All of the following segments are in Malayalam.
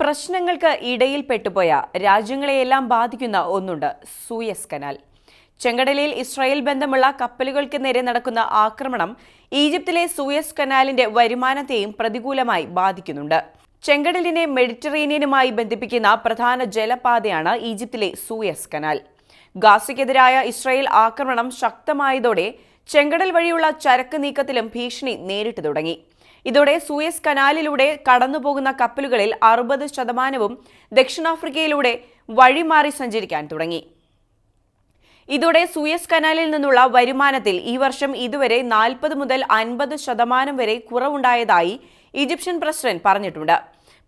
പ്രശ്നങ്ങൾക്ക് ഇടയിൽ പെട്ടുപോയ രാജ്യങ്ങളെയെല്ലാം ബാധിക്കുന്ന ഒന്നുണ്ട് സൂയസ് കനാൽ. ചെങ്കടലിൽ ഇസ്രായേൽ ബന്ധമുള്ള കപ്പലുകൾക്ക് നേരെ നടക്കുന്ന ആക്രമണം ഈജിപ്തിലെ സൂയസ് കനാലിന്റെ വരുമാനത്തെയും പ്രതികൂലമായി ബാധിക്കുന്നുണ്ട്. ചെങ്കടലിനെ മെഡിറ്ററേനിയനുമായി ബന്ധിപ്പിക്കുന്ന പ്രധാന ജലപാതയാണ് ഈജിപ്തിലെ സൂയസ് കനാൽ. ഗാസയ്ക്കെതിരായ ഇസ്രായേൽ ആക്രമണം ശക്തമായതോടെ ചെങ്കടൽ വഴിയുള്ള ചരക്ക് നീക്കത്തിലും ഭീഷണി നേരിട്ടു തുടങ്ങി. ഇതോടെ സൂയസ് കനാലിലൂടെ കടന്നുപോകുന്ന കപ്പലുകളിൽ അറുപത് ശതമാനവും ദക്ഷിണാഫ്രിക്കയിലൂടെ വഴിമാറി സഞ്ചരിക്കാൻ തുടങ്ങി. ഇതോടെ സൂയസ് കനാലിൽ നിന്നുള്ള വരുമാനത്തിൽ ഈ വർഷം ഇതുവരെ നാൽപ്പത് മുതൽ അൻപത് ശതമാനം വരെ കുറവുണ്ടായതായി ഈജിപ്ഷ്യൻ പ്രസിഡന്റ് പറഞ്ഞിട്ടുണ്ട്.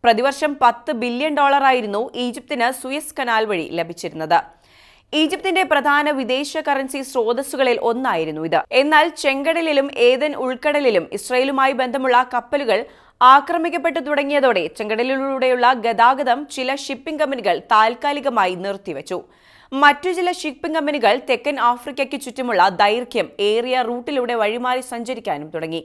പ്രതിവർഷം പത്ത് ബില്യൺ ഡോളറായിരുന്നു ഈജിപ്തിന് സൂയസ് കനാൽ വഴി ലഭിച്ചിരുന്നത്. ഈജിപ്തിന്റെ പ്രധാന വിദേശ കറൻസി സ്രോതസ്സുകളിൽ ഒന്നായിരുന്നു ഇത്. എന്നാൽ ചെങ്കടലിലും ഏതൻ ഉൾക്കടലിലും ഇസ്രയേലുമായി ബന്ധമുള്ള കപ്പലുകൾ ആക്രമിക്കപ്പെട്ടു തുടങ്ങിയതോടെ ചെങ്കടലിലൂടെയുള്ള ഗതാഗതം ചില ഷിപ്പിംഗ് കമ്പനികൾ താൽക്കാലികമായി നിർത്തിവച്ചു. മറ്റു ചില ഷിപ്പിംഗ് കമ്പനികൾ തെക്കൻ ആഫ്രിക്കയ്ക്ക് ചുറ്റുമുള്ള ദൈർഘ്യം ഏറിയ റൂട്ടിലൂടെ വഴിമാറി സഞ്ചരിക്കാനും തുടങ്ങി.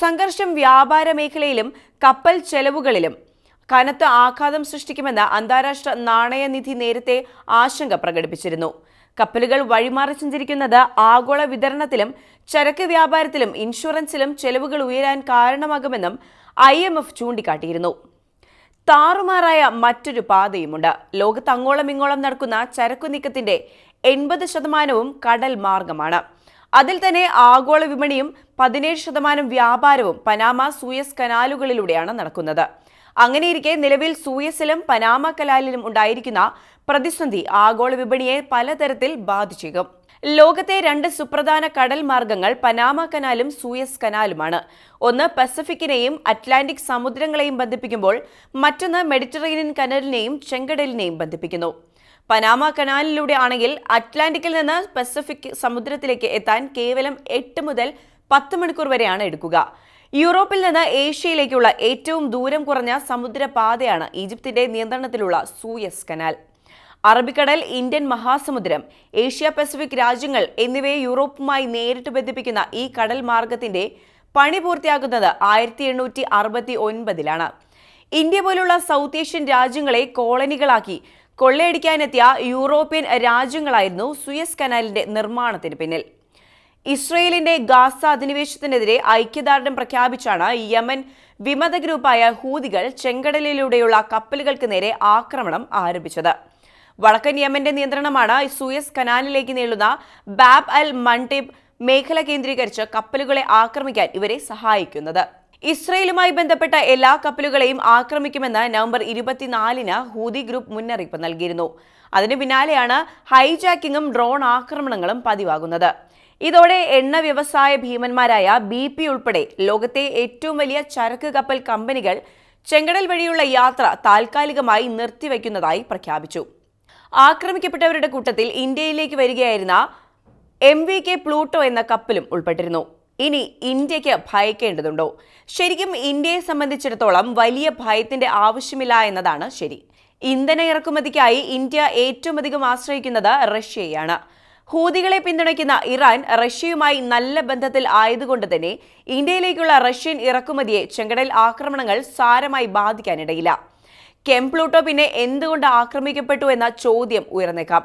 സംഘർഷം വ്യാപാര മേഖലയിലും കപ്പൽ ചെലവുകളിലും കനത്ത ആഘാതം സൃഷ്ടിക്കുമെന്ന് അന്താരാഷ്ട്ര നാണയനിധി നേരത്തെ ആശങ്ക പ്രകടിപ്പിച്ചിരുന്നു. കപ്പലുകൾ വഴിമാറി സഞ്ചരിക്കുന്നത് ആഗോള വിതരണത്തിലും ചരക്ക് വ്യാപാരത്തിലും ഇൻഷുറൻസിലും ചെലവുകൾ ഉയരാൻ കാരണമാകുമെന്നും ഐ എം എഫ് ചൂണ്ടിക്കാട്ടിയിരുന്നു. താറുമാറായ മറ്റൊരു പാതയുമുണ്ട്. ലോകത്ത് അങ്ങോളം ഇങ്ങോളം നടക്കുന്ന ചരക്കു നീക്കത്തിന്റെ എൺപത് ശതമാനവും കടൽ മാർഗമാണ്. അതിൽ തന്നെ ആഗോള വിപണിയും പതിനേഴ് ശതമാനം വ്യാപാരവും പനാമ സൂയസ് കനാലുകളിലൂടെയാണ് നടക്കുന്നത്. അങ്ങനെയിരിക്കെ നിലവിൽ സൂയസിലും പനാമ കലാലിലും ഉണ്ടായിരിക്കുന്ന പ്രതിസന്ധി ആഗോള വിപണിയെ പലതരത്തിൽ ബാധിച്ചേക്കും. ലോകത്തെ രണ്ട് സുപ്രധാന കടൽ മാർഗങ്ങൾ പനാമ കനാലും സൂയസ് കനാലുമാണ്. ഒന്ന് പസഫിക്കിനെയും അറ്റ്ലാന്റിക് സമുദ്രങ്ങളെയും ബന്ധിപ്പിക്കുമ്പോൾ മറ്റൊന്ന് മെഡിറ്ററേനിയൻ കനലിനെയും ചെങ്കടലിനെയും ബന്ധിപ്പിക്കുന്നു. പനാമ കനാലിലൂടെ ആണെങ്കിൽ അറ്റ്ലാന്റിക്കിൽ നിന്ന് പസഫിക് സമുദ്രത്തിലേക്ക് എത്താൻ കേവലം എട്ട് മുതൽ പത്ത് മണിക്കൂർ വരെയാണ് എടുക്കുക. യൂറോപ്പിൽ നിന്ന് ഏഷ്യയിലേക്കുള്ള ഏറ്റവും ദൂരം കുറഞ്ഞ സമുദ്രപാതയാണ് ഈജിപ്തിന്റെ നിയന്ത്രണത്തിലുള്ള സൂയസ് കനാൽ. അറബിക്കടൽ ഇന്ത്യൻ മഹാസമുദ്രം ഏഷ്യ പസഫിക് രാജ്യങ്ങൾ എന്നിവയെ യൂറോപ്പുമായി നേരിട്ട് ബന്ധിപ്പിക്കുന്ന ഈ കടൽ മാർഗത്തിന്റെ പണി പൂർത്തിയാക്കുന്നത് ആയിരത്തി എണ്ണൂറ്റി അറുപത്തി ഒൻപതിലാണ് ഇന്ത്യ പോലുള്ള സൗത്ത് ഏഷ്യൻ രാജ്യങ്ങളെ കോളനികളാക്കി കൊള്ളയടിക്കാനെത്തിയ യൂറോപ്യൻ രാജ്യങ്ങളായിരുന്നു സുയസ് കനാലിന്റെ നിർമ്മാണത്തിന് പിന്നിൽ. ഇസ്രയേലിന്റെ ഗാസ അധിനിവേശത്തിനെതിരെ ഐക്യദാർഢ്യം പ്രഖ്യാപിച്ചാണ് യമൻ വിമത ഗ്രൂപ്പായ ഹൂതികൾ ചെങ്കടലിലൂടെയുള്ള കപ്പലുകൾക്ക് നേരെ ആക്രമണം ആരംഭിച്ചത്. വടക്കൻ യമന്റെ നിയന്ത്രണമാണ് സൂയസ് കനാലിലേക്ക് നീളുന്ന ബാബ് അൽ മൺടേബ് മേഖല കേന്ദ്രീകരിച്ച് കപ്പലുകളെ ആക്രമിക്കാൻ ഇവരെ സഹായിക്കുന്നത്. ഇസ്രയേലുമായി ബന്ധപ്പെട്ട എല്ലാ കപ്പലുകളെയും ആക്രമിക്കുമെന്ന് നവംബർ ഇരുപത്തിനാലിന് ഹൂതി ഗ്രൂപ്പ് മുന്നറിയിപ്പ് നൽകിയിരുന്നു. അതിനു പിന്നാലെയാണ് ഹൈജാക്കിങ്ങും ഡ്രോൺ ആക്രമണങ്ങളും പതിവാകുന്നത്. ഇതോടെ എണ്ണ വ്യവസായ ഭീമന്മാരായ ബി പി ഉൾപ്പെടെ ലോകത്തെ ഏറ്റവും വലിയ ചരക്ക് കപ്പൽ കമ്പനികൾ ചെങ്കടൽ വഴിയുള്ള യാത്ര താൽക്കാലികമായി നിർത്തിവെക്കുന്നതായി പ്രഖ്യാപിച്ചു. ആക്രമിക്കപ്പെട്ടവരുടെ കൂട്ടത്തിൽ ഇന്ത്യയിലേക്ക് വരികയായിരുന്ന എം വി കെ പ്ലൂട്ടോ എന്ന കപ്പലും ഉൾപ്പെട്ടിരുന്നു. ഇനി ഇന്ത്യയ്ക്ക് ഭയക്കേണ്ടതുണ്ടോ? ശരിക്കും ഇന്ത്യയെ സംബന്ധിച്ചിടത്തോളം വലിയ ഭയത്തിന്റെ ആവശ്യമില്ല എന്നതാണ് ശരി. ഇന്ധന ഇറക്കുമതിക്കായി ഇന്ത്യ ഏറ്റവും അധികം ആശ്രയിക്കുന്നത് റഷ്യയാണ് ഹൂതികളെ പിന്തുണയ്ക്കുന്ന ഇറാൻ റഷ്യയുമായി നല്ല ബന്ധത്തിൽ ആയതുകൊണ്ട് തന്നെ ഇന്ത്യയിലേക്കുള്ള റഷ്യൻ ഇറക്കുമതിയെ ചെങ്കടൽ ആക്രമണങ്ങൾ സാരമായി ബാധിക്കാനിടയില്ല. കെംപ്ലൂട്ടോ പിന്നെ എന്തുകൊണ്ട് ആക്രമിക്കപ്പെട്ടു എന്ന ചോദ്യം ഉയർന്നേക്കാം.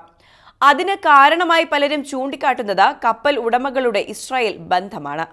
അതിന് കാരണമായി പലരും ചൂണ്ടിക്കാട്ടുന്നത് കപ്പൽ ഉടമകളുടെ ഇസ്രായേൽ ബന്ധമാണ്.